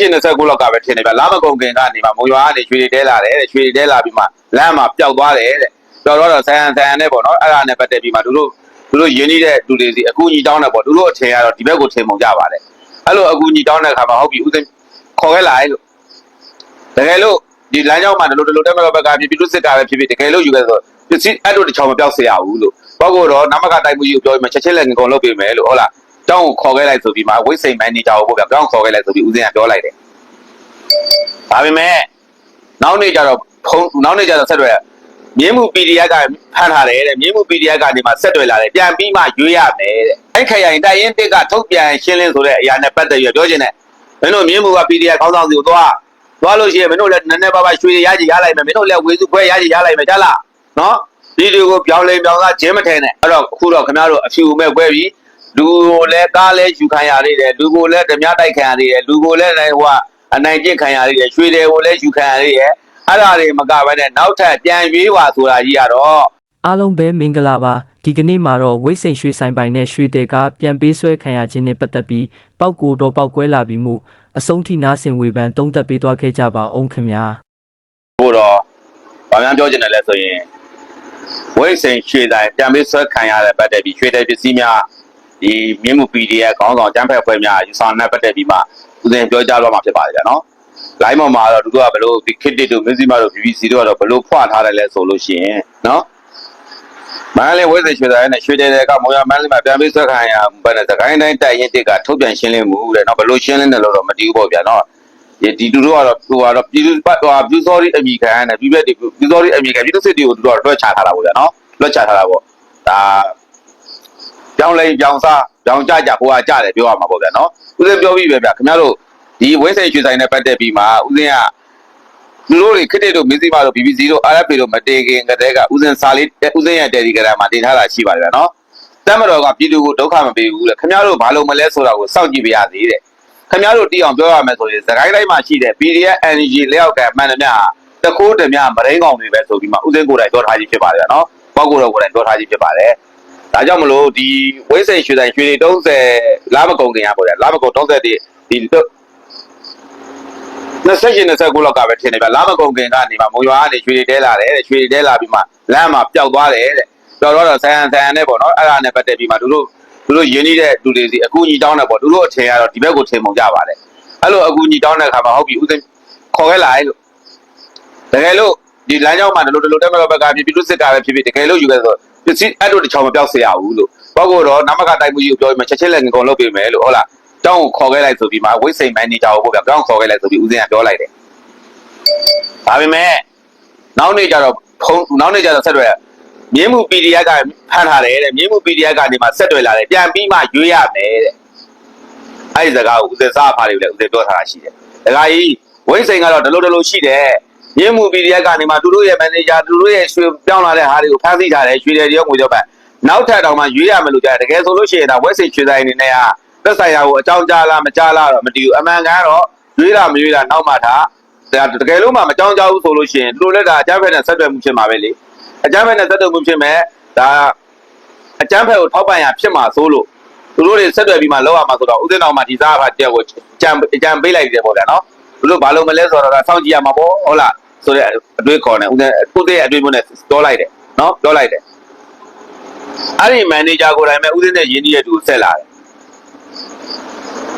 ရှင်29လောက်ကပဲထင်နေဗျလာမကုန်ခင်ကနေမှမုံရွာကနေရွှေတွေတဲလာတယ်တဲ့ရွှေတွေတဲလာပြီးမှလမ်းမှာပျောက်သွားတယ်တဲ့ပျောက်တော့ဆန်ဆန်နဲ့ပေါ့နော်အဲ့ဒါနဲ့ပတ်သက်ပြီးမှသူတို့သူတို့ယဉ်နေတဲ့လူတွေစီအခုညီတောင်းတယ်ပေါ့သူတို့အထင်ကတော့ဒီဘက်ကိုထင်ပုံကြပါတယ်အဲ့လိုအခုညီတောင်းတဲ့အခါမှာဟုတ်ပြီဦးသိန်းခေါ်ခဲ့လာလို့တကယ်လို့ဒီလမ်းကြောင်းမှာဒီလိုဒီလိုတက်မတော်ဘက်ကဖြစ်ပြီးလူစစ်ကပဲဖြစ်ဖြစ်တကယ်လို့ယူခဲ့ဆိုပစ္စည်းအဲ့လိုတစ်ချောင်းမပြောက်စေရဘူးလို့ဘောက်ကတော့နမကတိုက်မှုကြီးကိုပြောပြီးမှချက်ချင်းလက်ငင်ကုန်လုပ်ပေးမယ်လို့ဟုတ်လား တောင်းကိုခေါ်ခဲ့လိုက်ဆိုပြီးမှဝိတ်စိန်မန်နေဂျာကိုပေါ့ဗျာတောင်းခေါ်ခဲ့လိုက်ဆိုပြီးဦးစင်းကပြောလိုက်တယ်ဒါပေမဲ့နောက်နေ့ကျတော့ဖုန်းနောက်နေ့ကျတော့ဆက်တွေ့မြင်းမှု PDF ကဖမ်းထားတယ်တဲ့မြင်းမှု PDF ကနေမှဆက်တွေ့လာတယ်ပြန်ပြီးမှရွေးရမယ်တဲ့အဲ့ခရိုင်တိုင်ရင်တစ်ကထုတ်ပြန်ရှင်းလင်းဆိုတဲ့အရာနဲ့ပတ်သက်ပြီးပြောချင်တယ်မင်းတို့မြင်းမှုက PDF ခေါင်းဆောင်စီကိုသွားသွားလို့ရှိရင်မင်းတို့လည်းနည်းနည်းပါးပါးရွှေရရကြီးရလိုက်မယ်မင်းတို့လည်းဝေစုခွဲရကြီးရလိုက်မယ်ကြားလားနော်ဒီဒီကိုပြောင်းလဲပြောင်းသားဂျင်းမထဲနဲ့အဲ့တော့အခုတော့ခင်ဗျားတို့အဖြူမဲ့ခွဲပြီး လူကိုလည်းကားလည်းယူခံရသေးတယ်လူကိုလည်းဓမြတိုက်ခံရသေးတယ်လူကိုလည်းဟိုကအနိုင်ကျင့်ခံရသေးတယ်ရွှေတွေကိုလည်းယူခံရသေးတယ်အဲ့ဒါတွေမကဘဲနဲ့နောက်ထပ်ပြန်ရွေးပါဆိုတာကြီးကတော့အားလုံးပဲမင်္ဂလာပါဒီကနေ့မှာတော့ဝိတ်စိန်ရွှေဆိုင်ပိုင်နဲ့ရွှေတဲကပြန်ပေးဆွဲခံရခြင်းနဲ့ပတ်သက်ပြီးပောက်ကိုတော့ပောက်ကွဲလာပြီးမှုအဆုံးထိနာဆင်ဝေဖန်တုံးသက်ပေးသွားခဲ့ကြပါအောင်ခင်ဗျာဘို့တော့ဗာများပြောချင်တယ်လဲဆိုရင်ဝိတ်စိန်ရွှေတိုင်းပြန်ပြီးဆွဲခံရတဲ့ပတ်သက်ပြီးရွှေတဲ့ပစ္စည်းများ ဒီမြင်းမှု PDF ခေါင်းဆောင်ကျန်းဖက်ဖွဲ့များယူဆောင်တဲ့ပတ်သက်ပြီးမှဦးဇင်ပြောကြားတော့မှာဖြစ်ပါတယ်ဗျာနော်လိုင်းပေါ်မှာတော့သူတို့ကဘလို့ဒီခစ်တစ်တို့မင်းစီမတို့ BBC တို့ကတော့ဘလို့ဖွာထားတယ်လဲဆိုလို့ရှိရင်နော်မန္တလေးဝိတ်စိန်ရွှေတိုင်းနဲ့ရွှေတဲ့ကမော်ရမန္တလေးမှာပြန်ပြီးဆွဲခံရဘယ်နဲ့သခိုင်းတိုင်းတိုက်ရင်တစ်ကထုတ်ပြန်ရှင်းလင်းမှုတဲ့နော်ဘလို့ရှင်းလင်းတယ်လို့တော့မတည်ဘူးပေါ့ဗျာနော်ဒီဒီသူတို့ကတော့ဟိုကတော့ပြည်သူပတ်ဟိုပြူစောရီအမိခံနဲ့ပြည်ဘက်ဒီပြူစောရီအမိခံပြည်သူစစ်တွေကိုသူတို့ကလွှတ်ချထားတာပေါ့ဗျာနော်လွှတ်ချထားတာပေါ့ဒါ ကြောင်းလိန်ကြောင်စားကြောင်ကြကြဟိုကကြတယ်ပြောရမှာပေါ့ဗျာနော်ဦးစင်းပြောပြီးပဲဗျာခင်ဗျားတို့ဒီဝင်းစိန်ရွှေဆိုင်နဲ့ပတ်သက်ပြီးမှဦးစင်းကသူတို့တွေခစ်တဲ့တို့မင်းစီမတို့ BBC တို့ RFP တို့မတေခင်ကတည်းကဦးစင်းစာလေးဦးစင်းရဲ့ Telegram မှာတင်ထားတာရှိပါတယ်ဗျာနော်တမတော်ကပြည်သူကိုဒုက္ခမပေးဘူးလေခင်ဗျားတို့ဘာလို့မလဲဆိုတာကိုစောင့်ကြည့်ပြရသေးတယ်ခင်ဗျားတို့တီးအောင်ပြောရမယ်ဆိုရင်သခိုင်းတိုင်းမှာရှိတဲ့ PDF energy လက်အောက်ကမှန်တယ်များတခိုးတများမရင်းကောင်တွေပဲဆိုပြီးမှဥစဉ်ကိုယ်တိုင်ပြောထားခြင်းဖြစ်ပါတယ်နော်။ပောက်ကိုယ်တော်ကိုယ်တိုင်ပြောထားခြင်းဖြစ်ပါတယ်။ ဒါကြောင့်မလို့ဒီဝိစိန်ရွှေဆိုင်ရွှေတွေ30လာမကုန်ခင်ရပေါ့ဗျာ။လာမကုန်30ဒီဒီ28 29လောက်ကပဲထင်နေဗျ။လာမကုန်ခင်ကနေမှမုံရွာကနေရွှေတွေတဲလာတယ်တဲ့။ရွှေတွေတဲလာပြီးမှလမ်းမှာပျောက်သွားတယ်တဲ့။ပျောက်တော့ဆန်ဆန်နဲ့ပေါ့နော်။အဲ့ဒါနဲ့ပတ်သက်ပြီးမှသူတို့သူတို့ယဉ်နေတဲ့လူတွေစီအကူညီတောင်းတယ်ပေါ့သူတို့အထင်ကတော့ဒီဘက်ကိုထင်ပုံကြပါတယ်အဲ့လိုအကူညီတောင်းတဲ့အခါမှာဟုတ်ပြီဦးသိန်းခေါ်ခဲ့လာလို့တကယ်လို့ဒီလမ်းကြောင်းမှာဒီလိုဒီလိုတက်မတော်ဘက်ကဖြစ်ပြီးလူစစ်ကပဲဖြစ်ဖြစ်တကယ်လို့ယူခဲ့ဆို ပစ္စည်းအဲ့လိုတစ်ချောင်းမပြောက်စေရဘူးလို့ဘောက်ကတော့နမကတိုက်မှုကြီးကိုပြောပြီးမှချက်ချင်းလက်ငင်ကုန်လုပ်ပေးမယ်လို့ဟုတ်လားတောင်းကိုခေါ်ခဲ့လိုက်ဆိုပြီးမှဝိတ်စိန်မန်နေဂျာကိုပေါ့ဗျာတောင်းခေါ်ခဲ့လိုက်ဆိုပြီးဦးစင်းကပြောလိုက်တယ်ဒါပေမဲ့နောက်နေ့ကျတော့ဖုန်းနောက်နေ့ကျတော့ဆက်တွေ့မြင်းမှု PDF ကဖမ်းထားတယ်တဲ့မြင်းမှု PDF ကနေမှဆက်တွေ့လာတယ်ပြန်ပြီးမှရွေးရမယ်တဲ့အဲ့ဒီစကားကိုဦးစင်စားဖားလေးလည်းဦးစင်ပြောထားတာရှိတယ်ဒကာကြီးဝိတ်စိန်ကတော့ဒလိုဒလိုရှိတယ် မြင်းမှု PDF ကနေမှသူတို့ရဲ့မန်နေဂျာသူတို့ရဲ့ရွှေပြောင်းလာတဲ့ဟာတွေကိုဖမ်းဆီးထားတယ်ရွှေတယ်တရောငွေကြောပတ်နောက်ထပ်တောင်မှရွေးရမယ်လို့ကြားတယ်တကယ်ဆိုလို့ရှိရင်ဒါဝက်စိန်ရွှေဆိုင်အနေနဲ့ကသက်ဆိုင်ရာကိုအကြောင်းကြားလားမကြားလားတော့မတည်ဘူးအမှန်ကတော့ရွေးတာမရွေးတာနောက်မှထားဒါတကယ်လို့မှမကြောင်းကြဘူးဆိုလို့ရှိရင်သူတို့လည်းဒါအကြမ်းဖက်နဲ့ဆက်သွယ်မှုဖြစ်မှာပဲလေအကြမ်းဖက်နဲ့ဆက်သွယ်မှုဖြစ်မဲ့ဒါအကြမ်းဖက်ကိုထောက်ပံ့ရဖြစ်မှာဆိုလို့သူတို့တွေဆက်သွယ်ပြီးမှလောက်ရမှာဆိုတော့ဥစဉ်တော်မှာဒီစားဖတ်တယောက်ကိုကြံကြံပေးလိုက်တယ်ပေါ့ဗျာနော်သူတို့ဘာလို့မလဲဆိုတော့စောင့်ကြည့်ရမှာပေါ့ဟုတ်လား ဆိုတဲ့အတွေးခေါ်နေဥစဉ်ကိုယ့်ရဲ့အတွေးမျိုးနဲ့ပြောလိုက်တယ်နော်ပြောလိုက်တယ်အဲ့ဒီမန်နေဂျာကိုယ်တိုင်ပဲဥစဉ်နဲ့ရင်းနှီးရတူဆက်လာတယ်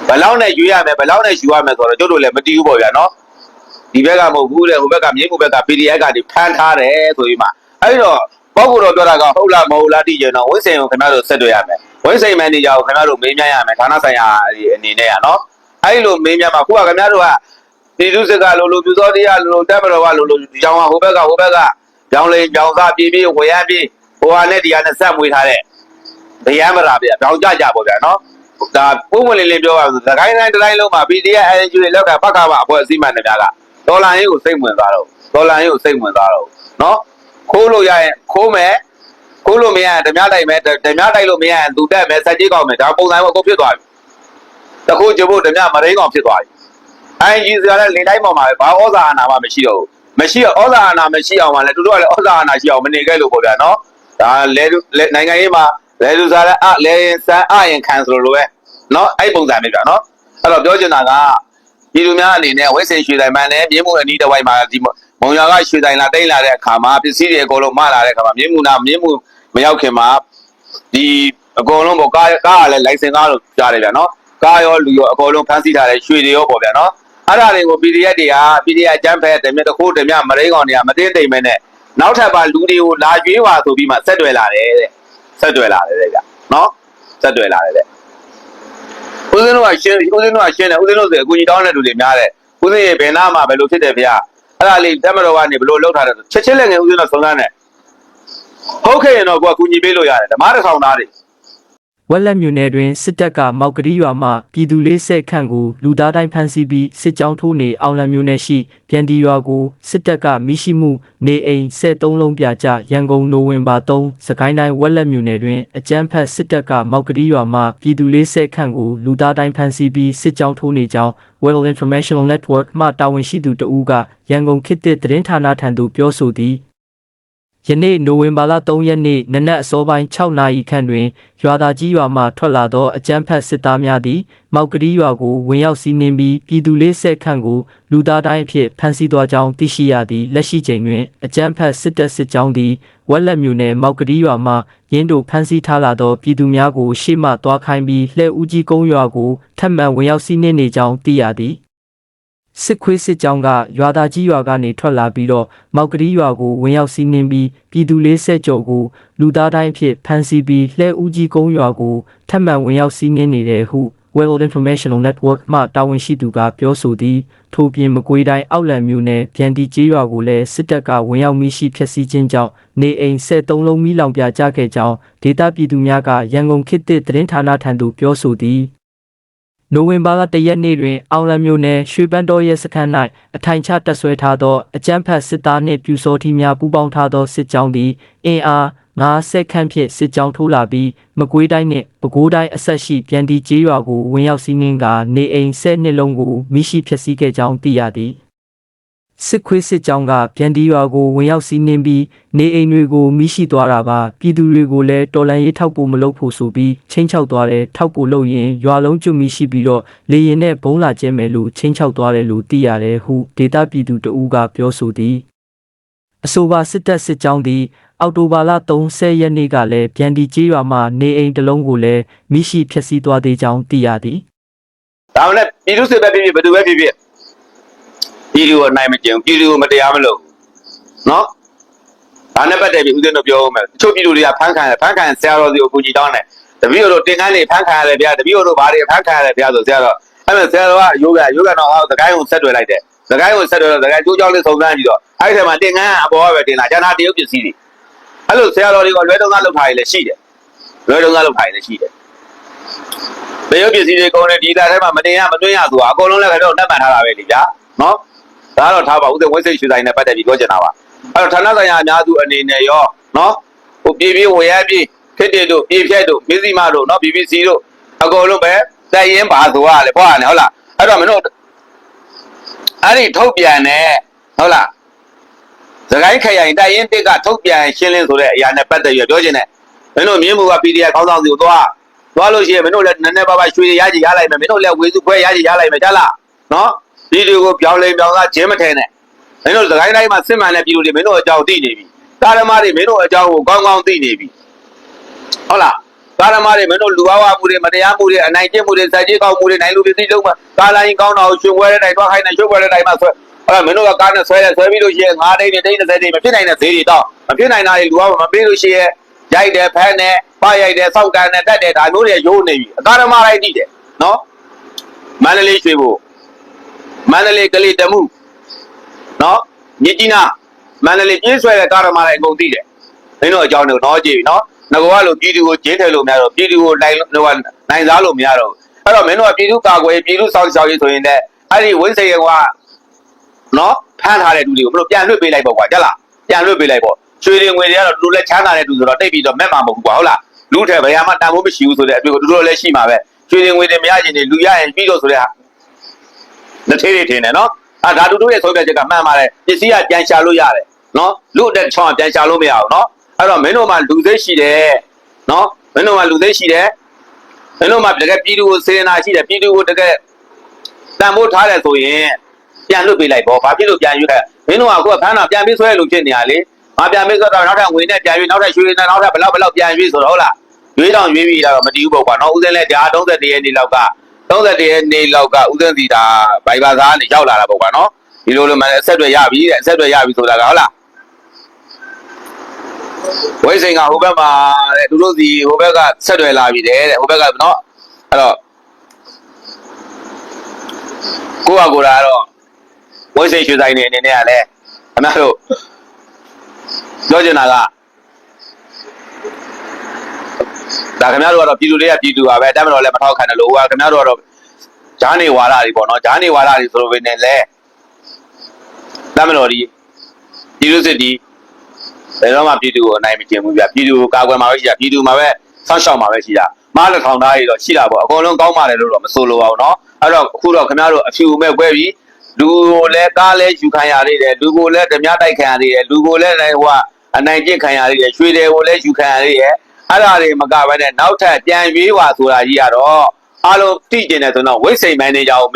ဘယ်လောက်နဲ့ယူရမယ်ဘယ်လောက်နဲ့ယူရမယ်ဆိုတော့ကျုပ်တို့လည်းမတည်ဘူးပေါ့ဗျာနော်ဒီဘက်ကမဟုတ်ဘူးလေဟိုဘက်ကမြေမှုဘက်က PDF ကနေဖမ်းထားတယ်ဆိုပြီးမှအဲ့တော့ပေါ့ကိုတော့ပြောတာကဟုတ်လားမဟုတ်လားတိကျတော့ဝင်းစိန်ကိုခင်ဗျားတို့ဆက်တွေ့ရမယ်ဝင်းစိန်မန်နေဂျာကိုခင်ဗျားတို့မေးမြန်းရမယ်ဌာနဆိုင်ရာအနေနဲ့ရနော်အဲ့လိုမေးမြန်းမှာခုကခင်ဗျားတို့က ပြည်သူစစ်ကလိုလိုပြူစောတရားလိုလိုတက်မတော်ကလိုလိုကြောင်ကဟိုဘက်ကဟိုဘက်ကကြောင်လိန်ကြောင်စားပြေးပြေးဝရမ်းပြေးဟိုဟာနဲ့ဒီဟာနဲ့ဆက်မွေးထားတဲ့ဗျာမရာဗျာကြောင်ကြကြပေါ့ဗျာနော်ဒါပုံဝင်လေးလေးပြောပါဆိုသခိုင်းတိုင်းတိုင်းလုံးမှာ PDF NGO တွေလောက်ကပတ်ခါပါအဖွဲ့အစည်းမှန်တယ်များကဒေါ်လာရင်းကိုစိတ်ဝင်စားတော့ဒေါ်လာရင်းကိုစိတ်ဝင်စားတော့နော်ခိုးလို့ရရင်ခိုးမယ်ခိုးလို့မရရင်ဓမြတိုက်မယ်ဓမြတိုက်လို့မရရင်သူတက်မယ်ဆက်ကြီးကောက်မယ်ဒါပုံစံပေါ့ကိုဖြစ်သွားပြီတခုကျဖို့ဓမြမရင်းကောင်ဖြစ်သွားပြီ အိုင်ဂျီစရာလည်းလေတိုင်းပေါ်မှာပဲဘာဩဇာအာဏာမှမရှိတော့ဘူးမရှိတော့ဩဇာအာဏာမရှိအောင်မှလည်းသူတို့ကလည်းဩဇာအာဏာရှိအောင်မနေခဲ့လို့ပေါ့ဗျာနော်ဒါလဲနိုင်ငံရေးမှာလဲလူစားလဲအလဲစမ်းအရင်ခံဆိုလိုပဲနော်အဲ့ပုံစံမျိုးဗျာနော်အဲ့တော့ပြောချင်တာကပြည်သူများအနေနဲ့ဝိစိန်ရွှေတိုင်းမှန်နဲ့မြင်းမှုအနီးတစ်ဝိုက်မှာဒီမုံရွာကရွှေတိုင်းလာတိတ်လာတဲ့အခါမှာပစ္စည်းတွေအကုန်လုံးမလာတဲ့အခါမှာမြင်းမှုနာမြင်းမှုမရောက်ခင်မှာဒီအကုန်လုံးပေါ့ကားကားကလည်းလိုင်စင်ကားလို့ကြားတယ်ဗျာနော်ကားရောလူရောအကုန်လုံးဖမ်းဆီးထားတဲ့ရွှေတွေရောပေါ့ဗျာနော် အဲ့ဒါတွေကို PDF တွေက PDF အကြမ်းဖက်တမျက်တစ်ခုတမျက်မရိကောင်တွေကမသိသိမ့်မဲနဲ့နောက်ထပ်ပါလူတွေကိုလာကြွေးပါဆိုပြီးမှဆက်တွယ်လာတယ်တဲ့ဆက်တွယ်လာတယ်တဲ့ဗျာနော်ဆက်တွယ်လာတယ်တဲ့ဦးဇင်းတို့ကရှင်းဦးဇင်းတို့ကရှင်းတယ်ဦးဇင်းတို့ဆိုအကူကြီးတောင်းတဲ့လူတွေများတယ်ဦးဇင်းရဲ့ဘယ်နာမှာဘယ်လိုဖြစ်တယ်ဗျာအဲ့ဒါလေးတက်မတော်ကနေဘယ်လိုလောက်ထားတယ်ချက်ချင်းလည်းငယ်ဦးဇင်းတို့စုံစမ်းတယ်ဟုတ်ခဲ့ရင်တော့ကိုကကူညီပေးလို့ရတယ်ဓမ္မတစ်ဆောင်သားတွေ ဝက်လက်မြို့နယ်တွင်စစ်တပ်ကမောက်ကလေးရွာမှပြည်သူလေးဆက်ခန့်ကိုလူသားတိုင်းဖမ်းဆီးပြီးစစ်ကြောင်းထိုးနေအောင်လံမြို့နယ်ရှိပြန်ဒီရွာကိုစစ်တပ်ကမိရှိမှုနေအိမ်73လုံးပြကြရန်ကုန်နိုဝင်ဘာ3စကိုင်းတိုင်းဝက်လက်မြို့နယ်တွင်အကြမ်းဖက်စစ်တပ်ကမောက်ကလေးရွာမှပြည်သူလေးဆက်ခန့်ကိုလူသားတိုင်းဖမ်းဆီးပြီးစစ်ကြောင်းထိုးနေကြောင်း World Informational Network မှတာဝန်ရှိသူတဦးကရန်ကုန်ခေတ်သစ်သတင်းဌာနထံသို့ပြောဆိုသည် ယနေ့နိုဝင်ဘာလ3ရက်နေ့နနက်အစောပိုင်း6နာရီခန့်တွင်ရွာသားကြီးရွာမှထွက်လာသောအကြမ်းဖက်စစ်သားများသည်မောက်ကလေးရွာကိုဝင်ရောက်စီးနင်းပြီးပြည်သူလေးဆက်ခန့်ကိုလူသားတိုင်းအဖြစ်ဖမ်းဆီးသွားကြောင်းသိရှိရသည်လက်ရှိချိန်တွင်အကြမ်းဖက်စစ်တပ်စစ်ကြောင်းသည်ဝက်လက်မြို့နယ်မောက်ကလေးရွာမှရင်းတို့ဖမ်းဆီးထားလာသောပြည်သူများကိုရှေ့မှသွားခိုင်းပြီးလှဲဦးကြီးကုန်းရွာကိုထပ်မံဝင်ရောက်စီးနင်းနေကြောင်းသိရသည် စစ်ခွေးစစ်ကြောင်းကရွာသားကြီးရွာကနေထွက်လာပြီးတော့မောက်ကလေးရွာကိုဝင်ရောက်စီးနင်းပြီးပြည်သူလေးဆက်ကြော်ကိုလူသားတိုင်းအဖြစ်ဖမ်းဆီးပြီးလှဲဦးကြီးကုန်းရွာကိုထပ်မံဝင်ရောက်စီးနင်းနေတယ်ဟု World Informational Network မှတာဝန်ရှိသူကပြောဆိုသည်ထို့ပြင်မကွေးတိုင်းအောက်လံမြို့နယ်ဗျန်ဒီကျေးရွာကိုလည်းစစ်တပ်ကဝင်ရောက်မိရှိဖျက်ဆီးခြင်းကြောင့်နေအိမ်73လုံးမိလောင်ပြကြခဲ့ကြောင်းဒေသပြည်သူများကရန်ကုန်ခေတ်သစ်သတင်းဌာနထံသို့ပြောဆိုသည် နိုဝင်ဘာလ၁ရက်နေ့တွင် အောင်လံမြို့နယ်ရွှေပန်းတော်ရဲစခန်း၌အထိုင်ချတပ်ဆွဲထားသောအကြမ်းဖက်စစ်သားနှင့်ပြူစောထီများပူးပေါင်းထားသောစစ်ကြောင်းသည်အင်အား90ခန့်ဖြင့်စစ်ကြောင်းထိုးလာပြီးမကွေးတိုင်းနှင့်ပဲခူးတိုင်းအဆက်ရှိပြန်ဒီကျေးရွာကိုဝင်ရောက်စီးနင်းကနေအိမ်10နှစ်လုံးကိုမိရှိဖျက်ဆီးခဲ့ကြောင်းသိရသည် စစ်ခွေးစစ်ကြောင်းကပြန်ဒီရွာကိုဝင်ရောက်စီးနင်းပြီးနေအိမ်တွေကိုမိရှိသွားတာပါပြည်သူတွေကိုလည်းတော်လန်ရေးထောက်ပို့မလုပ်ဖို့ဆိုပြီးချင်းချောက်သွားတယ်ထောက်ပို့လုပ်ရင်ရွာလုံးကျွတ်မိရှိပြီးတော့လေရင်နဲ့ဘုံလာကျဲမယ်လို့ချင်းချောက်သွားတယ်လို့သိရတယ်ဟုဒေတာပြည်သူတအူးကပြောဆိုသည်အဆိုပါစစ်တပ်စစ်ကြောင်းသည်အောက်တိုဘာလ30ရက်နေ့ကလည်းပြန်ဒီကျေးရွာမှာနေအိမ်တစ်လုံးကိုလည်းမိရှိဖျက်ဆီးသွားသေးကြောင်းသိရသည်ဒါမှလည်းပြည်သူစစ်ပဲဖြစ်ဖြစ်ဘယ်သူပဲဖြစ်ဖြစ် ပြည်သူကိုနိုင်မကျင်ဘူးပြည်သူကိုမတရားမလုပ်ဘူးနော်ဒါနဲ့ပတ်သက်ပြီးဦးဇင်းတို့ပြောဦးမယ်တချို့ပြည်သူတွေကဖမ်းခံရဖမ်းခံဆရာတော်စီကိုအကူကြီးတောင်းတယ်တပည့်တို့တင်ကန်းတွေဖမ်းခံရတယ်ဗျာတပည့်တို့ဘာတွေဖမ်းခံရတယ်ဗျာဆိုဆရာတော်အဲ့မဲ့ဆရာတော်ကယောဂယောဂတော့ဟောသခိုင်းကိုဆက်တွယ်လိုက်တယ်သခိုင်းကိုဆက်တွယ်တော့သခိုင်းကျိုးကြောင်းလေးစုံစမ်းကြည့်တော့အဲ့ဒီထဲမှာတင်ကန်းအပေါ်ကပဲတင်လာကျန်တာတရုတ်ပစ္စည်းတွေအဲ့လိုဆရာတော်တွေကလွဲတုံးသားလုပ်ထားရည်လည်းရှိတယ်လွဲတုံးသားလုပ်ထားရည်လည်းရှိတယ်တရုတ်ပစ္စည်းတွေကုန်တယ်ဒီသားထဲမှာမတင်ရမတွင်းရဆိုတာအကုန်လုံးလည်းခတော့နှက်မှန်ထားတာပဲလေဗျာနော် ဒါတော့ထားပါဦးစဝိစိတ်ရွှေဆိုင်နဲ့ပတ်သက်ပြီးပြောချင်တာပါအဲ့တော့ဌာနဆိုင်ရာအများစုအနေနဲ့ရောနော်ဟိုပြည်ပြည်ဝရပြည်ခစ်တေတို့ပြည်ဖြတ်တို့မစ္စည်းမတို့နော် BBC တို့အကုန်လုံးပဲတိုက်ရင်ပါဆိုရလေဘွားနဲ့ဟုတ်လားအဲ့တော့မင်းတို့အဲ့ဒီထုတ်ပြန်တယ်ဟုတ်လားစကိုင်းခရိုင်တိုက်ရင်တစ်ကထုတ်ပြန်ရှင်းလင်းဆိုတဲ့အရာနဲ့ပတ်သက်ပြီးပြောချင်တယ်မင်းတို့မြင်းမှုက PDF ခေါင်းဆောင်စီကိုသွားသွားလို့ရှိရင်မင်းတို့လည်းနည်းနည်းပါးပါးရွှေရရကြီးရလိုက်မယ်မင်းတို့လည်းဝေစုဖွဲရကြီးရလိုက်မယ်ကြားလားနော် ဒီဒီကိုပြောင်းလဲပြောင်းသားခြင်းမထဲနဲ့မင်းတို့စကိုင်းတိုင်းမှာစစ်မှန်တဲ့ပြည်သူတွေမင်းတို့အကြောင်းသိနေပြီကာရမတွေမင်းတို့အကြောင်းကိုကောင်းကောင်းသိနေပြီဟုတ်လားကာရမတွေမင်းတို့လူဝဝမှုတွေမတရားမှုတွေအနိုင်ကျင့်မှုတွေစက်ကြီးကောက်မှုတွေနိုင်လူပစ္စည်းလုံးမှာကာလိုင်းကောင်းတာကိုရွှေပွဲတဲ့တိုင်သွားခိုင်းတဲ့ရွှေပွဲတဲ့တိုင်မှာဆွဲအဲ့ဒါမင်းတို့ကကားနဲ့ဆွဲတယ်ဆွဲပြီးလို့ရှိရင်၅တိတ်နဲ့တိတ်30တိတ်မဖြစ်နိုင်တဲ့ဈေးတွေတော့မဖြစ်နိုင်တာတွေလူဝမပေးလို့ရှိရင်ရိုက်တယ်ဖမ်းတယ်ပရိုက်တယ်စောက်ကန်တယ်တက်တယ်ဒါမျိုးတွေရိုးနေပြီအကာရမလိုက်တိတယ်နော်မန္တလေးရွှေဘို မန္တလေးကလေးတမှုနော်မြစ်ကြီးနားမန္တလေးပြင်းဆွဲတဲ့ကာရမလိုက်အကုန်သိတယ်မင်းတို့အကြောင်းတွေကိုတော့ကြည့်ပြီနော်ငကောကလို့ပြည်သူကိုကျင်းထည့်လို့မရတော့ပြည်သူကိုနိုင်လို့ဟိုနိုင်စားလို့မရတော့အဲ့တော့မင်းတို့ကပြည်သူကာကွယ်ပြည်သူစောင့်ရှောက်ရေးဆိုရင်လည်းအဲ့ဒီဝိစေကကနော်ဖမ်းထားတဲ့လူတွေကိုမင်းတို့ပြန်လွှတ်ပေးလိုက်ပေါ့ကွာကြလားပြန်လွှတ်ပေးလိုက်ပေါ့ရွှေတွေငွေတွေကတော့လူလက်ချမ်းသာတဲ့လူဆိုတော့တိတ်ပြီးတော့မဲ့မှာမဟုတ်ဘူးကွာဟုတ်လားလူထဲဘယ်မှာတန်ဖိုးမရှိဘူးဆိုတဲ့အတွေ့ကိုတို့တို့လည်းရှိမှာပဲရွှေတွေငွေတွေမရရင်လူရရင်ပြီးတော့ဆိုတဲ့ဟာ လက်သေးတွေထင်တယ်နော်အာဒါတူတို့ရဲ့ဆုံးဖြတ်ချက်ကမှန်ပါတယ်ပစ္စည်းကပြန်ရှာလို့ရတယ်နော်လူအတက်ချောင်းပြန်ရှာလို့မရဘူးနော်အဲ့တော့မင်းတို့မှလူသိရှိတယ်နော်မင်းတို့မှလူသိရှိတယ်မင်းတို့မှတကယ်ပြည်သူကိုစေနာရှိတယ်ပြည်သူကိုတကယ်တတန်ဖိုးထားတယ်ဆိုရင်ပြန်လွတ်ပေးလိုက်ပေါ့ဘာဖြစ်လို့ပြန်ရွေးမင်းတို့ကအခုကဖမ်းတာပြန်ပြီးဆွဲလို့ဖြစ်နေရလေငါပြန်ပြီးဆွဲတော့နောက်ထပ်ငွေနဲ့ပြန်ရွေးနောက်ထပ်ရွှေနဲ့နောက်ထပ်ဘယ်လောက်ဘယ်လောက်ပြန်ရွေးဆိုတော့ဟုတ်လားရွေးတော့ရွေးပြီးတော့မတည်ဘူးပေါ့ကွာနော်ဦးစင်းလဲဒါ31ရက်နေ့လောက်က 31ရက်နေ့လောက်ကဦးစင်းစီတာဘိုင်ဘာသာကနေရောက်လာတာပေါ့ကွာနော်ဒီလိုလိုမှအဆက်တွေရပြီတဲ့အဆက်တွေရပြီဆိုတာကဟုတ်လားဝိစိန်ကဟိုဘက်မှာတဲ့သူတို့စီဟိုဘက်ကဆက်တွယ်လာပြီတဲ့တဲ့ဟိုဘက်ကနော်အဲ့တော့ကိုကကိုလာတော့ဝိစိန်ရွှေဆိုင်နေအနေနဲ့ကလည်းအများတို့ပြောချင်တာက ဒါခင်ဗျားတို့ကတော့ပြည်သူတွေကပြည်သူပါပဲတမ်းမတော်လည်းမထောက်ခံတယ်လို့ဟိုကခင်ဗျားတို့ကတော့ဂျားနေဝါဒတွေပေါ့နော်ဂျားနေဝါဒတွေဆိုလိုပဲနဲ့လဲတမ်းမတော်ဒီပြည်သူစစ်ဒီ ဘယ်တော့မှပြည်သူကိုအနိုင်မကျင်ဘူးဗျပြည်သူကိုကာကွယ်မှာပဲရှိတာပြည်သူမှာပဲဆောင်းရှောက်မှာပဲရှိတာမားလက်ထောင်သားတွေတော့ရှိတာပေါ့အကုန်လုံးကောင်းပါတယ်လို့တော့မဆိုလိုပါဘူးเนาะအဲ့တော့အခုတော့ခင်ဗျားတို့အဖြူမဲ့ကွဲပြီးလူကိုလည်းကားလည်းယူခံရသေးတယ်လူကိုလည်းဓမြတိုက်ခံရသေးတယ်လူကိုလည်းဟိုကအနိုင်ကျင့်ခံရသေးတယ်ရွှေတယ်ကိုလည်းယူခံရသေးတယ် အဲ့ဒါတွေမကဘဲနဲ့နောက်ထပ်ပြန်ရွေးပါဆိုတာကြီးကတော့အားလုံးသိကျင်တယ်ဆိုတော့ဝိတ်စိန်မန်နေဂျာကို